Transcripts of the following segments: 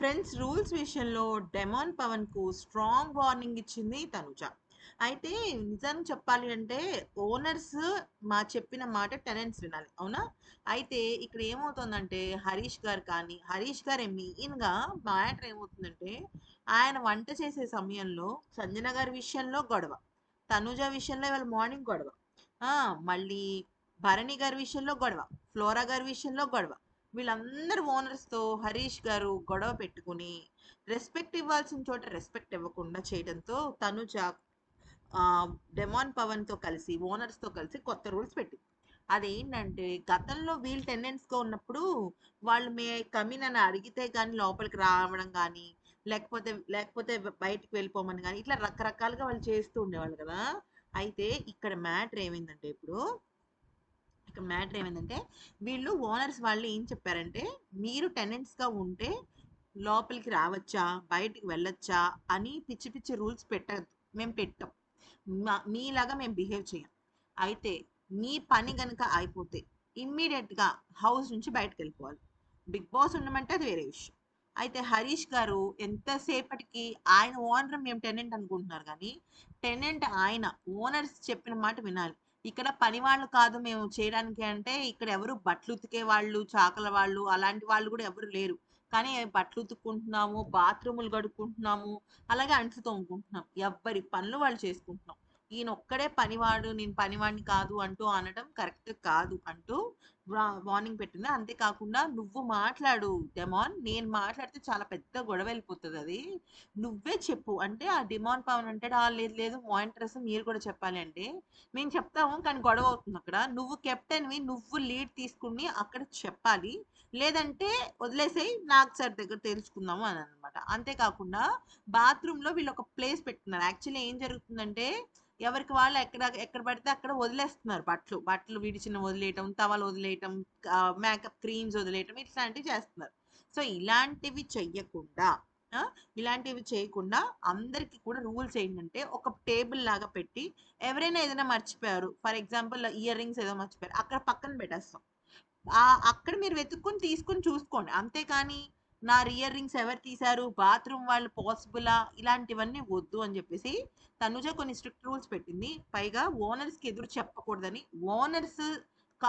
Friends rules విషయంలో demon పవన్కు strong warning ఇచ్చింది తనుజ. అయితే నిజం చెప్పాలి అంటే ఓనర్స్ మా చెప్పిన మాట టెనెంట్స్ వినాలి అవునా? అయితే ఇక్కడ ఏమవుతుందంటే హరీష్ గారు కానీ హరీష్ గారు మెయిన్గా మ్యాటర్ ఏమవుతుందంటే ఆయన వంట చేసే సమయంలో సంజన గారి విషయంలో గొడవ తనుజ విషయంలో ఇవాళ మార్నింగ్ గొడవ మళ్ళీ భరణి గారి విషయంలో గొడవ ఫ్లోరా గారి విషయంలో గొడవ వీళ్ళందరూ ఓనర్స్తో హరీష్ గారు గొడవ పెట్టుకుని రెస్పెక్ట్ ఇవ్వాల్సిన చోట రెస్పెక్ట్ ఇవ్వకుండా చేయడంతో తనుజ డెమాన్ పవన్తో కలిసి ఓనర్స్తో కలిసి కొత్త రూల్స్ పెట్టింది. అదేంటంటే గతంలో వీళ్ళు టెండెన్స్గా ఉన్నప్పుడు వాళ్ళు మే కమిన్ అని అడిగితే కానీ లోపలికి రావడం కానీ లేకపోతే లేకపోతే బయటకు వెళ్ళిపోమని కానీ ఇట్లా రకరకాలుగా వాళ్ళు చేస్తూ ఉండేవాళ్ళు కదా. అయితే ఇక్కడ మ్యాటర్ ఏమైందంటే ఇప్పుడు ఇక్కడ మ్యాటర్ ఏమైందంటే వీళ్ళు ఓనర్స్ వాళ్ళు ఏం చెప్పారంటే మీరు టెనెంట్స్గా ఉంటే లోపలికి రావచ్చా? బయటికి వెళ్ళొచ్చా? అని పిచ్చి పిచ్చి రూల్స్ పెట్టద్దు మేము పెట్టాం. మా- మీలాగా మేము బిహేవ్ చేయం. అయితే మీ పని కనుక అయిపోతే ఇమ్మీడియట్గా హౌస్ నుంచి బయటకు వెళ్ళిపోవాలి. బిగ్ బాస్ ఉండమంటే అది వేరే విషయం. అయితే హరీష్ గారు ఎంతసేపటికి ఆయన ఓనర్ మేము టెనెంట్ అనుకుంటున్నారు కానీ టెనెంట్ ఆయన ఓనర్స్ చెప్పిన మాట వినాలి. ఇక్కడ పని వాళ్ళు కాదు మేము చేయడానికి అంటే ఇక్కడ ఎవరు బట్టలు ఉతికే వాళ్ళు చాకల వాళ్ళు అలాంటి వాళ్ళు కూడా ఎవరు లేరు. కానీ బట్టలు ఉతుక్కుంటున్నాము బాత్రూములు కడుక్కుంటున్నాము అలాగే అంట్లు తోముకుంటున్నాం. ఎవ్వరి పనులు వాళ్ళు చేసుకుంటున్నాం. ఈయన ఒక్కడే పనివాడు నేను పనివాడిని కాదు అంటూ అనడం కరెక్ట్ కాదు అంటూ వార్నింగ్ పెట్టింది. అంతేకాకుండా నువ్వు మాట్లాడు డెమాన్. నేను మాట్లాడితే చాలా పెద్ద గొడవ వెళ్ళిపోతుంది అది. నువ్వే చెప్పు. అంటే ఆ డిమాన్ పవన్ అంటే "ఆ, లేదు లేదు మానిటర్స్ మీరు కూడా చెప్పాలి అంటే. మేము చెప్తాము కానీ గొడవ అవుతుంది అక్కడ. నువ్వు కెప్టెన్వి నువ్వు లీడ్ తీసుకుని అక్కడ చెప్పాలి. లేదంటే వదిలేసేయి నాకు సార్ దగ్గర తెలుసుకుందాము అని అనమాట అంతేకాకుండా బాత్రూంలో వీళ్ళు ఒక ప్లేస్ పెట్టుకున్నారు. యాక్చువల్లీ ఏం జరుగుతుందంటే ఎవరికి వాళ్ళు ఎక్కడ ఎక్కడ పడితే అక్కడ వదిలేస్తున్నారు బట్టలు. బట్టలు విడిచిన వదిలేయటం తవాలు వదిలేయటం మేకప్ క్రీమ్స్ వదిలేయటం ఇట్లాంటివి చేస్తున్నారు. సో ఇలాంటివి చెయ్యకుండా ఇలాంటివి చేయకుండా అందరికి కూడా రూల్స్ ఏంటంటే ఒక టేబుల్ లాగా పెట్టి ఎవరైనా ఏదైనా మర్చిపోయారు ఫర్ ఎగ్జాంపుల్ ఇయర్ రింగ్స్ ఏదో మర్చిపోయారు అక్కడ పక్కన పెట్టేస్తాం. అక్కడ మీరు వెతుక్కుని తీసుకుని చూసుకోండి. అంతేకాని నా ఇయర్ రింగ్స్ ఎవరు తీశారు బాత్రూమ్ వాళ్ళు పాసిబులా ఇలాంటివన్నీ వద్దు అని చెప్పేసి తనుజ కొన్ని స్ట్రిక్ట్ రూల్స్ పెట్టింది. పైగా ఓనర్స్కి ఎదురు చెప్పకూడదని. ఓనర్స్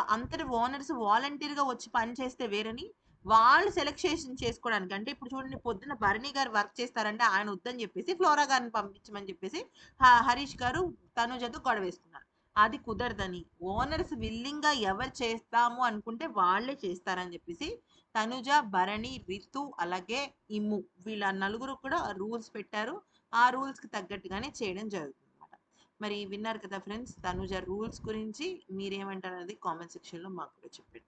అంతటి ఓనర్స్ వాలంటీర్గా వచ్చి పని చేస్తే వేరని వాళ్ళు సెలెక్షన్ చేసుకోవడానికి. అంటే ఇప్పుడు చూడండి పొద్దున్న భరణి గారు వర్క్ చేస్తారంటే ఆయన వద్దని చెప్పేసి ఫ్లోరా గారిని పంపించమని చెప్పేసి హ- హరీష్ గారు తనుజతో గొడవేసుకున్నారు అది కుదరదని. ఓనర్స్ విల్లింగ్గా ఎవరు చేస్తాము అనుకుంటే వాళ్ళే చేస్తారని చెప్పేసి తనుజ భరణి రితు అలాగే ఇమ్ము వీళ్ళ నలుగురు కూడా రూల్స్ పెట్టారు. ఆ రూల్స్కి తగ్గట్టుగానే చేయడం జరుగుతుంది మరి విన్నారు కదా ఫ్రెండ్స్ తనుజ రూల్స్ గురించి మీరేమంటారు అనేది కామెంట్ సెక్షన్లో మాకు కూడా చెప్పండి.